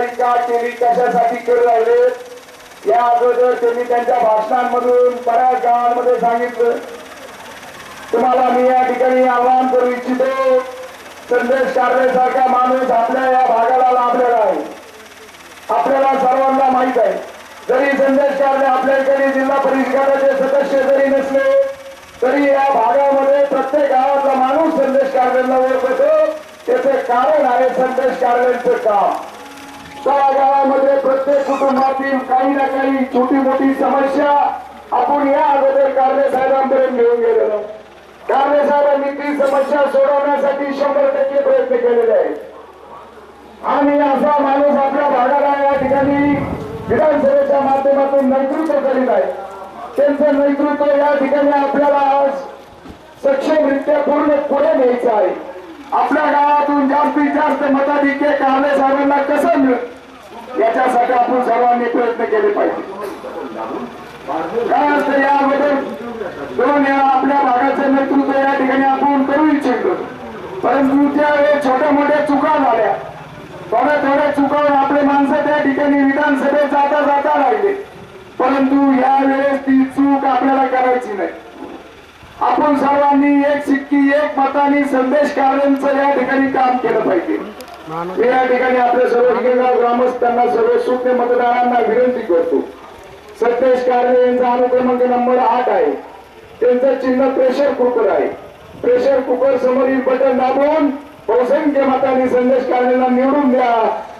ही का केली कशासाठी करू लागले? या अगोदर त्यांनी त्यांच्या भाषणांमधून बऱ्याच गावांमध्ये सांगितलं. तुम्हाला मी या ठिकाणी आवाहन करू इच्छितो संदेश सारखा माणूस आपल्या या भागाला लाभलेला आहे. आपल्याला सर्वांना माहीत आहे. जरी संदेश कारणे आपल्या इकडे जिल्हा परिषदेचे सदस्य जरी नसले तरी या भागामध्ये प्रत्येक गावातला माणूस संदेश कारण्यांना ओळखतो. त्याचे कारण आहे संदेश कारण्यांचं काम. त्या गावामध्ये प्रत्येक कुटुंबातील काही ना काही छोटी मोठी समस्या आपण या अगोदर कारणे साहेबांपर्यंत घेऊन गेलेलो कारणे साहेबांनी ती समस्या सोडवण्यासाठी शंभर टक्के प्रयत्न केलेले आहेत. आणि असा माणूस आपल्या भागाला या ठिकाणी विधानसभेच्या माध्यमातून नेतृत्व करीत आहे. त्यांचं नेतृत्व या ठिकाणी आपल्याला आज सक्षमरित्या पूर्ण पुढे न्यायचं आहे. आपल्या गावातून जास्तीत जास्त मताधिक्य कारणे साहेबांना कसं मिळत? याच्यासाठी आपण सर्वांनी प्रयत्न केले पाहिजे. काय असतं या अगोदर दोन वेळा आपल्या भागाचं नेतृत्व या ठिकाणी आपण करू इच्छितो. परंतु त्यावेळेस छोट्या मोठ्या चुका झाल्या. थोड्या थोड्या चुकावर आपले माणसं त्या ठिकाणी विधानसभेत जाता जाता राहिले. परंतु या वेळेस ती चूक आपल्याला करायची नाही. आपण सर्वांनी एक सिक्की एक मताने संदेश कार्यांचं या ठिकाणी काम केलं पाहिजे. मी या ठिकाणी आपल्या सर्व हिंगणगाव ग्रामस्थांना सर्व सुज्ञ मतदारांना विनंती करतो. सतेश कारणे यांचा अनुक्रमांक नंबर आठ आहे. त्यांचं चिन्ह प्रेशर कुकर आहे. प्रेशर कुकर समोरील बटन दाबून बहुसंख्य मतांनी संदेश कारणेला निवडून द्या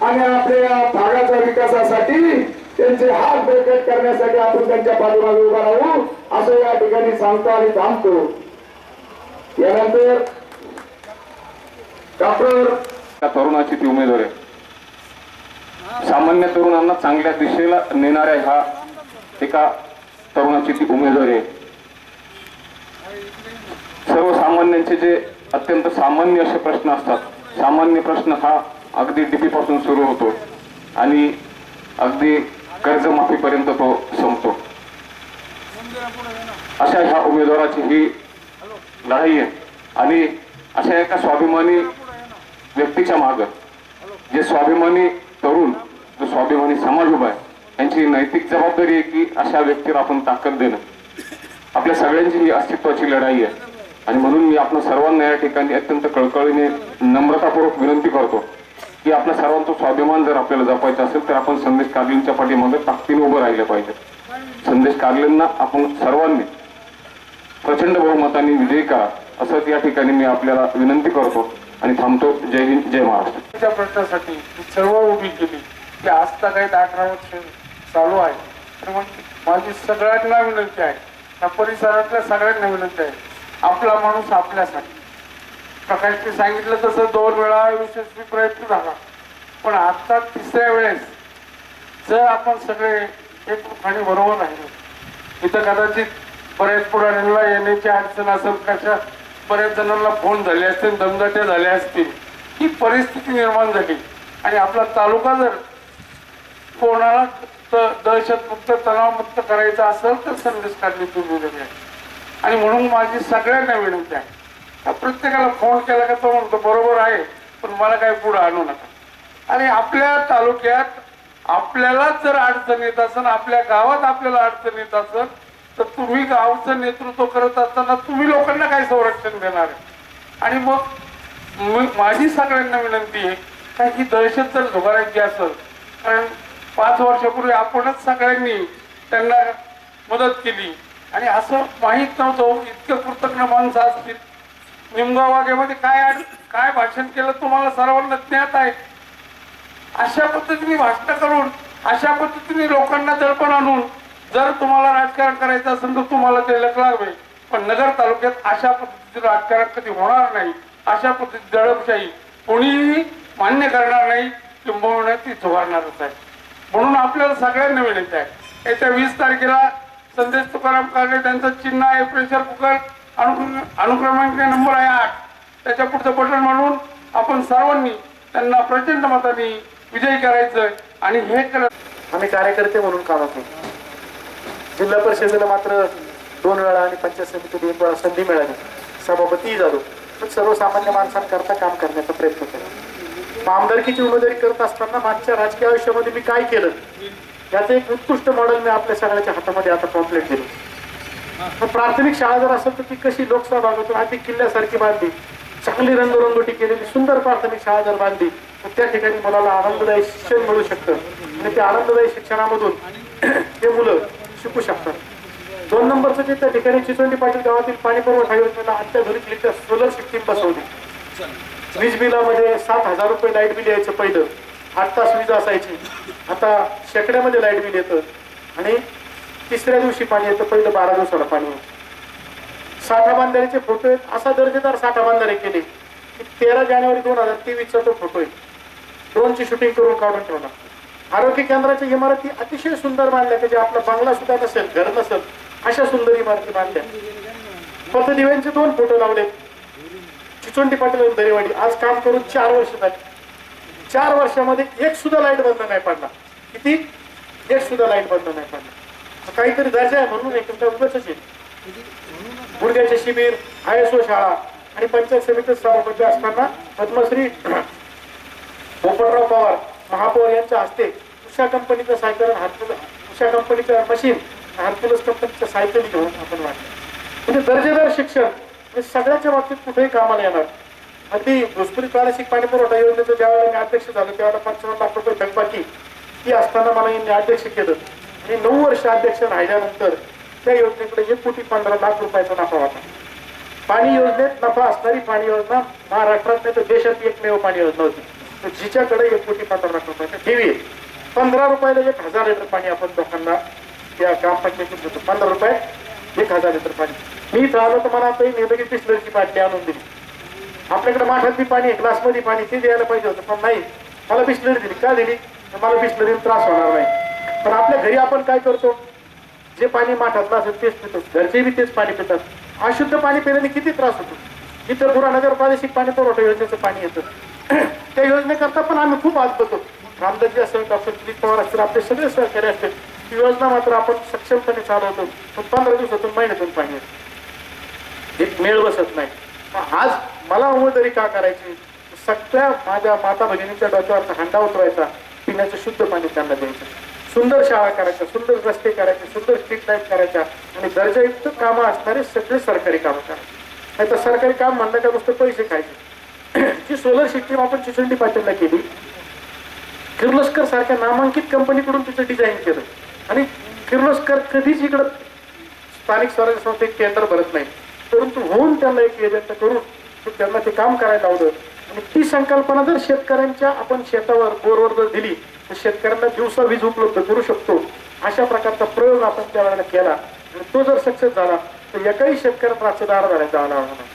आणि आपल्या भागाच्या विकासासाठी त्यांचे हात बळकट करण्यासाठी आपण त्यांच्या पाठीमागे उभा राहू असं या ठिकाणी सांगतो आणि थांबतो. यानंतर डॉक्टर त्या तरुणाची ती उमेदवार. आहे सामान्य तरुणांना चांगल्या दिशेला नेणाऱ्या ह्या एका तरुणाची ती उमेदवार आहे. सर्वसामान्यांचे जे अत्यंत सामान्य असे प्रश्न असतात. सामान्य प्रश्न हा अगदी डीपी पासून सुरू होतो आणि अगदी कर्जमाफीपर्यंत तो संपतो. अशा ह्या उमेदवाराची ही लढाई आहे. आणि अशा एका स्वाभिमानी व्यक्तीच्या माग. जे स्वाभिमानी तरुण जो स्वाभिमानी समाज उभा आहे यांची नैतिक जबाबदारी आहे की अशा व्यक्तीला आपण ताकद देणं. आपल्या सगळ्यांची ही अस्तित्वाची लढाई आहे. आणि म्हणून मी आपण सर्वांना या ठिकाणी अत्यंत कळकळीने नम्रतापूर्वक विनंती करतो की आपला सर्वांचा स्वाभिमान जर आपल्याला जपायचा असेल तर आपण संदेश कार्लेंच्या पाठीमध्ये ताकदीने उभं राहिलं पाहिजे. संदेश कार्लेंना आपण सर्वांनी प्रचंड बहुमताने विजयी करा असं या ठिकाणी मी आपल्याला विनंती करतो. आणि थांबतो. जय हिंद जय महाराष्ट्र. प्रश्नासाठी ती सर्व उभी केली. की आज तर काही अठरा वर्ष चालू आहे. तर मग माझी सगळ्यांना विनंती आहे. त्या परिसरातल्या सगळ्यांना विनंती आहे. आपला माणूस आपल्यासाठी. प्रकाशने सांगितलं तसं दोन वेळा यशस्वी प्रयत्न झाला. पण आता तिसऱ्या वेळेस जर आपण सगळे एक आणि बरोबर राहिलो इथं कदाचित बऱ्याच पुढाऱ्यांना येण्याची अडचण असेल कशा बऱ्याच जणांना फोन झाले असतील दमदाट्या झाल्या असतील ही परिस्थिती निर्माण झाली. आणि आपला तालुका जर कोणाला दहशतमुक्त तणावमुक्त करायचा असेल तर संदेश काढली तुम्ही आहे. आणि म्हणून माझी सगळ्यांना विनंती आहे. का प्रत्येकाला फोन केला का तो म्हणतो बरोबर आहे पण मला काही पुढं आणू नका. आणि आपल्या तालुक्यात आपल्यालाच जर अडचण येत असेल आपल्या गावात आपल्याला अडचण येत असेल तर तुम्ही गावचं नेतृत्व करत असताना तुम्ही लोकांना काय संरक्षण देणार आहे? आणि मग मी- माझी सगळ्यांना विनंती आहे का ही दहशत जर झुगारायची असेल कारण पाच वर्षापूर्वी आपणच सगळ्यांनी त्यांना मदत केली. आणि असं माहीत नव्हतं इतकं कृतज्ञ माणसं असतील. निमगावागेमध्ये काय काय भाषण केलं तुम्हाला सर्वांना ज्ञात आहे? अशा पद्धतीने भाषण करून अशा पद्धतीने लोकांना दडपण आणून जर तुम्हाला राजकारण करायचं असेल तर तुम्हाला ते लक लागवे पण नगर तालुक्यात अशा पद्धतीचं राजकारण कधी होणार नाही. अशा पद्धतीची दडपशाही कोणीही मान्य करणार नाही किंबहुना ती झुगारणारच आहे. म्हणून आपल्याला सगळ्यांना विनंती आहे. येत्या वीस तारखेला संदेश तुकाराम काळे त्यांचं चिन्ह आहे प्रेशर कुकर अनुक्रमांक नंबर आहे आठ. त्याच्या पुढचं बटन म्हणून आपण सर्वांनी त्यांना प्रचंड मताने विजयी करायचं आणि हे करत आम्ही कार्यकर्ते म्हणून कामात होतो जिल्हा परिषदेला मात्र दोन वेळा आणि पंचायत समितीत एक वेळा संधी मिळाली. सभापतीही झालो. पण सर्वसामान्य माणसांकरता काम करण्याचा प्रयत्न केला. आमदारकीची उमेदवारी करत असताना मागच्या राजकीय आयुष्यामध्ये मी काय केलं? याचं एक उत्कृष्ट मॉडेल मी आपल्या सगळ्याच्या हातामध्ये आता कॉम्प्लेट दिलं मग प्राथमिक शाळा जर असेल तर ती कशी लोकसभा भागातून आधी किल्ल्यासारखी बांधली. चांगली रंगरंगोटी केलेली सुंदर प्राथमिक शाळा जर बांधली तर त्या ठिकाणी मुलाला आनंददायी शिक्षण मिळू शकतं. आणि त्या आनंददायी शिक्षणामधून ते मुलं शिकू शकतात. दोन नंबरचं जे त्या ठिकाणी चिचोंडी पाटील गावातील पाणी पुरवठा योजनेला लिटर सोलर सिस्टीम बसवली. वीज बिलामध्ये सात हजार रुपये लाइट बिल यायचं पहिलं. आठ तास वीज असायची. आता शेकड्यामध्ये लाइट बिल येतं. आणि तिसऱ्या दिवशी पाणी येतं पहिलं बारा दिवसाला पाणी येतं. साठा बांधारीचे फोटो आहेत. असा दर्जेदार साठा बांधारी केले. की तेरा जानेवारी दोन हजार तेवीसचा तो फोटो आहे. ड्रोनची शूटिंग करून काढून ठेवला. आरोग्य केंद्राच्या इमारती अतिशय सुंदर बांधल्या. की आपला बंगला सुद्धा नसेल घर नसेल अशा सुंदर इमारती बांधल्या. दिव्यांचे दोन फोटो लावले. चिचोंडी पाटील दरेवाडी. आज काम करून चार वर्ष झाली. चार वर्षामध्ये एक सुद्धा लाइट बंद नाही पडला. किती? एक सुद्धा लाइट बंद नाही पडला. काहीतरी दर्जा आहे म्हणून एक तुमच्या उगाच आहे. गुडघ्याचे शिबिर आय एस ओ शाळा आणि पंचायत समिती सभापती असताना पद्मश्री पोपटराव पवार महापौर यांच्या हस्ते उषा कंपनीचं सायकल हातपुल उषा कंपनीचं मशीन हातपुलस कंपनीचं सायकल घेऊन आपण वाटलं म्हणजे दर्जेदार शिक्षण हे सगळ्याच्या बाबतीत कुठेही कामाला येणार. अगदी भोजपुरी प्रादेशिक पाणी पुरवठा योजनेचं ज्यावेळेला मी अध्यक्ष झालो त्यावेळेला पंचावन्न लाख रुपये थकबाकी ती असताना मला यांनी अध्यक्ष केलं. आणि नऊ वर्ष अध्यक्ष राहिल्यानंतर त्या योजनेकडे एक कोटी पंधरा लाख रुपयाचा नफा होता. पाणी योजनेत नफा असणारी पाणी योजना महाराष्ट्रात नाही तर देशात एकमेव पाणी योजना होती. तर जिच्याकडे एक कोटी पंधरा लाख रुपयाचं ठेवी पंधरा रुपयाला एक हजार लिटर पाणी आपण लोकांना त्या ग्रामपंचायतीत देतो. पंधरा रुपये एक हजार लिटर पाणी. मी इथं तर मला आता एक नेलं बाटली आणून दिली. आपल्याकडे माठात बी पाणी ग्लासमध्ये पाणी ते द्यायला पाहिजे होतं पण नाही. मला बिस्लरी दिली. का दिली? तर मला बिस्लरीने त्रास होणार नाही. पण आपल्या घरी आपण काय करतो? जे पाणी माठातलं असेल तेच पितो घरचे बी तेच पाणी पितात. अशुद्ध पाणी पिल्याने किती त्रास होतो? इथं बुरानगर प्रादेशिक पाणी पुरवठा योजनेचं पाणी येतं. त्या योजनेकरता पण आम्ही खूप आजबतो रामदासजी असेल डॉक्टर दिलीप पवार असतील आपले सगळे सहकारी असतील ती योजना मात्र आपण सक्षमपणे चालवतो. पण पंधरा दिवसातून महिन्यातून पाणी एक मेळ बसत नाही. आज मला उमेदवारी का करायची? सगळ्या माझ्या माता भगिनीच्या डोक्यावरचा हंडा उतरायचा पिण्याचं शुद्ध पाणी त्यांना द्यायचं. सुंदर शाळा करायच्या सुंदर रस्ते करायचे सुंदर स्ट्रीट लाइट करायच्या. आणि दर्जायुक्त कामं असणारे सगळे सरकारी कामं करायचे. नाही तर सरकारी काम म्हणलं का नुसतं पैसे खायचे? जी सोलर सिस्टीम आपण चिचंडी पाटीलला केली. किर्लोस्कर सारख्या नामांकित कंपनीकडून तिचं डिझाईन केलं. आणि किर्लोस्कर कधीच इकडं स्थानिक स्वराज्य संस्थेत टेंडर भरत नाही. परंतु होऊन त्यांना एक एजंट करून त्यांना ते काम करायला लावलं. आणि ती संकल्पना जर शेतकऱ्यांच्या आपण शेतावर बोरवर जर दिली तर शेतकऱ्यांना दिवसा वीज उपलब्ध करू शकतो. अशा प्रकारचा प्रयोग आपण त्या वेळेला केला. आणि तो जर सक्सेस झाला तर एकाही शेतकऱ्याला राचेदार झाला जायला होणार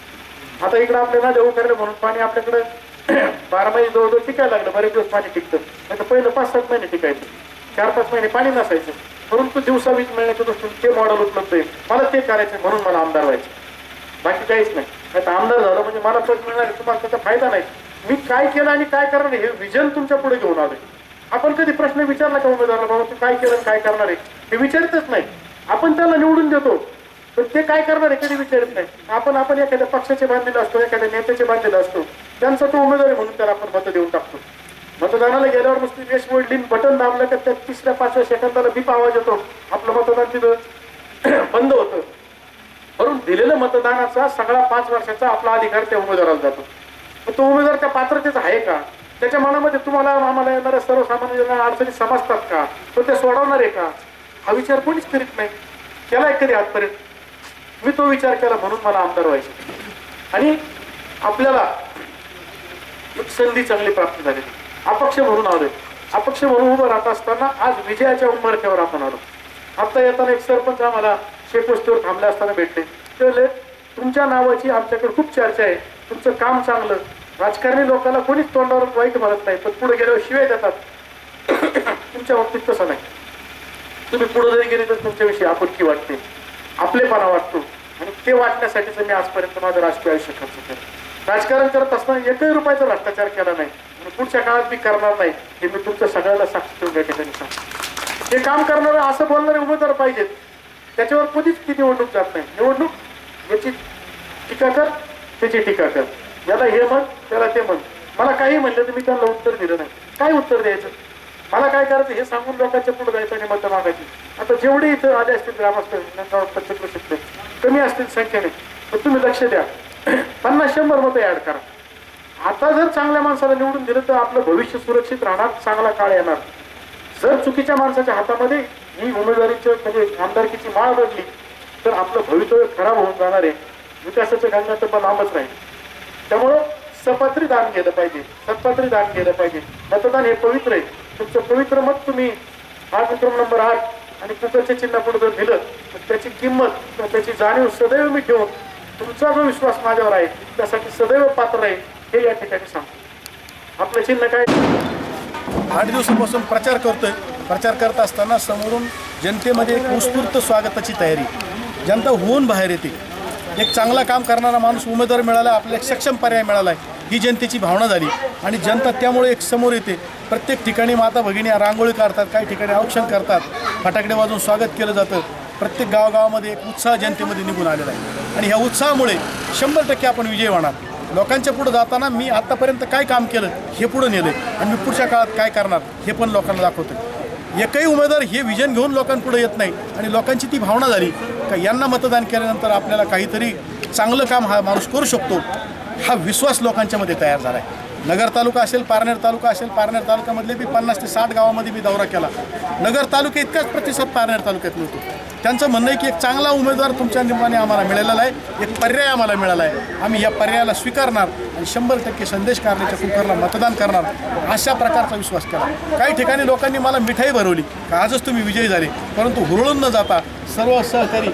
आता इकडे आपल्याला देऊ करले म्हणून पाणी आपल्याकडे बारा महिने जवळजवळ टिकायला लागलं बरेच दिवस पाणी टिकतं. नाही तर पहिलं पाच सात महिने टिकायचं. चार पाच महिने पाणी नसायचं. परंतु दिवसा वीज मिळण्याच्या दृष्टीने ते मॉडेल उपलब्ध आहे. मला ते करायचं म्हणून मला आमदार व्हायचं. बाकी काहीच नाही. आता आमदार झालं म्हणजे मला पद मिळणार तुम्हाला त्याचा फायदा नाही. मी काय केलं आणि काय करणार आहे हे विजन तुमच्यापुढे घेऊन आलोय. आपण कधी प्रश्न विचारला का उमेदवाराला बाबा तू काय केलं काय करणार आहे? हे विचारतच नाही. आपण त्याला निवडून देतो. पण ते काय करणार आहे? कधी विचारत नाही. आपण आपण एखाद्या पक्षाचे बांधलेलं असतो एखाद्या नेत्याचे बांधलेलं असतो. त्यांचा तो उमेदवार आहे म्हणून त्याला आपण मतं देऊन टाकतो. मतदानाला गेल्यावर नुसती रेस मोडली बटन दाबलं का त्या तिसऱ्या पाचव्या सेकंदाला बीप आवाज येतो. आपलं मतदान तिथं बंद होतं. म्हणून दिलेलं मतदानाचा सगळा पाच वर्षाचा आपला अधिकार त्या उमेदवाराला जातो. तो उमेदवार त्या पात्रतेचा आहे का? त्याच्या मनामध्ये तुम्हाला आम्हाला येणाऱ्या सर्वसामान्य अडचणी समजतात का? तो ते सोडवणार आहे का? हा विचार कोणीच करीत नाही. त्याला कधी आजपर्यंत मी तो विचार केला म्हणून मला आमदार व्हायचे. आणि आपल्याला संधी चांगली प्राप्त झाली. अपक्ष म्हणून आलोय. अपक्ष म्हणून उभं राहत असताना आज विजयाच्या उंबरठ्यावर आपण आलो. आता येताना एक सरपंच आम्हाला शेकोस्तीवर थांबले असताना भेटले. ते तुमच्या नावाची आमच्याकडे खूप चर्चा आहे. तुमचं काम चांगलं. राजकारणी लोकांना कोणीच तोंडावर वाईट म्हणत नाही पण पुढे गेल्यावर शिवाय देतात. तुमच्या बाबतीत तसं नाही. तुम्ही पुढे जरी गेले तर तुमच्याविषयी आपुलकी वाटते. आपलेपणा वाटतो. आणि ते वाटण्यासाठीच मी आजपर्यंत माझं राजकीय आयुष्य खर्च केलं. राजकारण करत असताना एकही रुपयाचा भ्रष्टाचार केला नाही. आणि पुढच्या काळात मी करणार नाही हे मी तुमच्या सगळ्याला साक्षी ठेवून या ठिकाणी सांगतो. हे काम करणारे असं बोलणारे उमेदवार पाहिजेत. त्याच्यावर कधीच ती निवडणूक जात नाही. निवडणूक याची टीका कर त्याची टीका कर. याला हे म्हण त्याला ते म्हण. मला काही म्हणलं तर मी त्यांना उत्तर दिलं नाही. काय उत्तर द्यायचं? मला काय करायचं हे सांगून लोकांच्या पुढे जायचं आणि मतं मागायची. आता जेवढे इथं आले असतील ग्रामस्थ नंदगाव कमी असतील संख्येने. तर तुम्ही लक्ष द्या. पन्नास शंभर मतं ऍड करा. आता जर चांगल्या माणसाला निवडून दिलं तर आपलं भविष्य सुरक्षित राहणार चांगला काळ येणार. जर चुकीच्या माणसाच्या हातामध्ये ही उमेदवारीची म्हणजे आमदारकीची माळ बदली तर आपलं भवितव्य खराब होऊन जाणार आहे. विकासाचं गंगाचं पण लांबच राहील. त्यामुळं सपात्री दान केलं पाहिजे. सत्पात्री दान केलं पाहिजे. मतदान हे पवित्र आहे. तुमचं पवित्र मत तुम्ही हा विक्रम नंबर आठ आणि कुकरच्या चिन्ह पुढे जर दिलं तर त्याची किंमत किंवा त्याची जाणीव सदैव मी ठेवून तुमचा जो विश्वास माझ्यावर आहे त्यासाठी सदैव पात्र आहे हे या ठिकाणी सांगतो. आपलं चिन्ह काय? आठ दिवसापासून प्रचार करतोय. प्रचार करत असताना समोरून जनतेमध्ये एक उत्स्फूर्त स्वागताची तयारी. जनता होऊन बाहेर येते. एक चांगला काम करणारा माणूस उमेदवार मिळाला आपल्याला सक्षम पर्याय मिळाला आहे ही जनतेची भावना झाली. आणि जनता त्यामुळे एक समोर येते. प्रत्येक ठिकाणी माता भगिनी रांगोळी काढतात काही ठिकाणी औक्षण करतात. फटाकडे वाजून स्वागत केलं जातं. प्रत्येक गावागावामध्ये एक उत्साह जनतेमध्ये निघून आलेला आहे. आणि ह्या उत्साहामुळे शंभर टक्के आपण विजय होणार. लोकांच्या पुढं जाताना मी आत्तापर्यंत काय काम केलं हे पुढं नेलं. आणि मी पुढच्या काळात काय करणार हे पण लोकांना दाखवतो एकही उमेदवार हे विजन घेऊन लोकांपुढे येत नाही. आणि लोकांची ती भावना झाली का यांना मतदान केल्यानंतर आपल्याला काहीतरी चांगलं काम हा माणूस करू शकतो. हा विश्वास लोकांच्यामध्ये तयार झाला आहे नगर तालुका असेल पारनेर तालुका असेल पारनेर तालुक्यामधले बी पन्नास ते साठ गावामध्ये मी दौरा केला. नगर तालुका इतकाच प्रतिसाद पारनेर तालुक्यात मिळतो. त्यांचं म्हणणं आहे की एक चांगला उमेदवार तुमच्या निमाने आम्हाला मिळालेला आहे एक पर्याय आम्हाला मिळाला आहे. आम्ही या पर्यायाला स्वीकारणार आणि शंभर टक्के संदेश कारण्याच्या कुकरला मतदान करणार अशा प्रकारचा विश्वास केला. काही ठिकाणी लोकांनी मला मिठाई भरवली का आजच तुम्ही विजयी झाले परंतु हुरळून न जाता सर्व सहकारी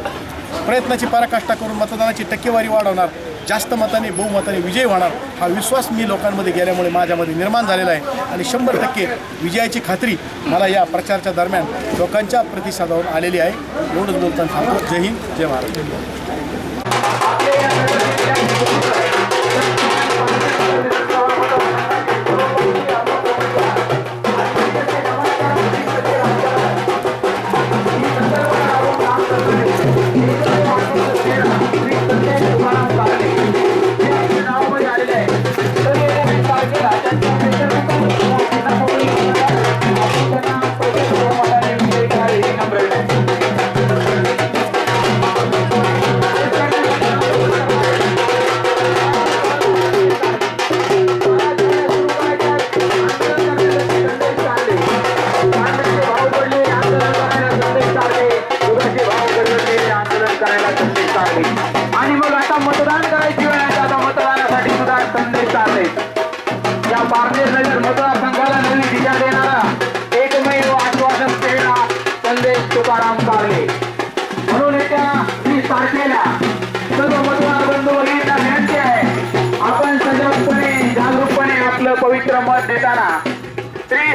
प्रयत्नाची पराकाष्ठा करून मतदानाची टक्केवारी वाढवणार जास्त मताने बहुमताने विजय होणार हा विश्वास मी लोकांमध्ये गेल्यामुळे माझ्यामध्ये निर्माण झालेला आहे. आणि शंभर टक्के विजयाची खात्री मला या प्रचाराच्या दरम्यान लोकांच्या प्रतिसादावर आलेली आहे. एवढंच बोलताना सांगतो. जय हिंद जय महाराष्ट्र.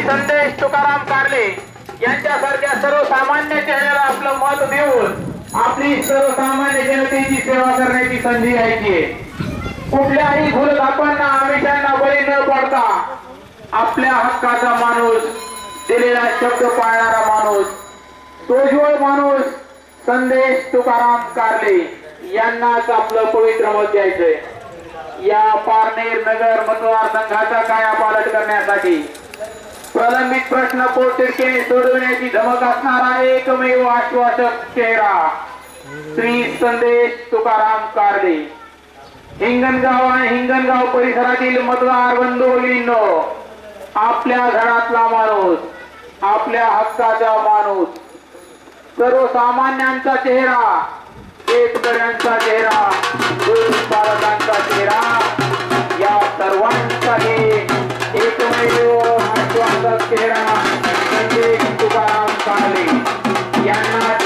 संदेश तुकाराम कारले यांच्यासारख्या सर्वसामान्य चेहऱ्याला आपलं मत देऊन आपली सर्वसामान्य जनतेची सेवा करण्याची संधी यायची आहे. कुठल्याही भूलथापांना आमिषांना बळी न पडता आपल्या हक्काचा माणूस दिलेला शब्द पाळणारा माणूस तोजवळ माणूस संदेश तुकाराम कारले यांनाच आपलं पवित्र मत द्यायचंय. या पारनेर नगर मतदारसंघाचा कायापालट करण्यासाठी प्रलंबित प्रश्न पोटतिडकीने सोडवण्याची धमक असणारा एकमेव आश्वासक चेहरा। श्री संदेश तुकाराम कारले हिंगणगाव आणि हिंगणगाव परिसरातील मतदार बंधू भगिनींनो आपल्या घरातला माणूस आपल्या हक्काचा माणूस सर्वसामान्यांचा चेहरा शेतकऱ्यांचा चेहरा दूध चेहरा या सर्वांचा आश्वासक चेहरा संदेश तुकाराम काळे यांना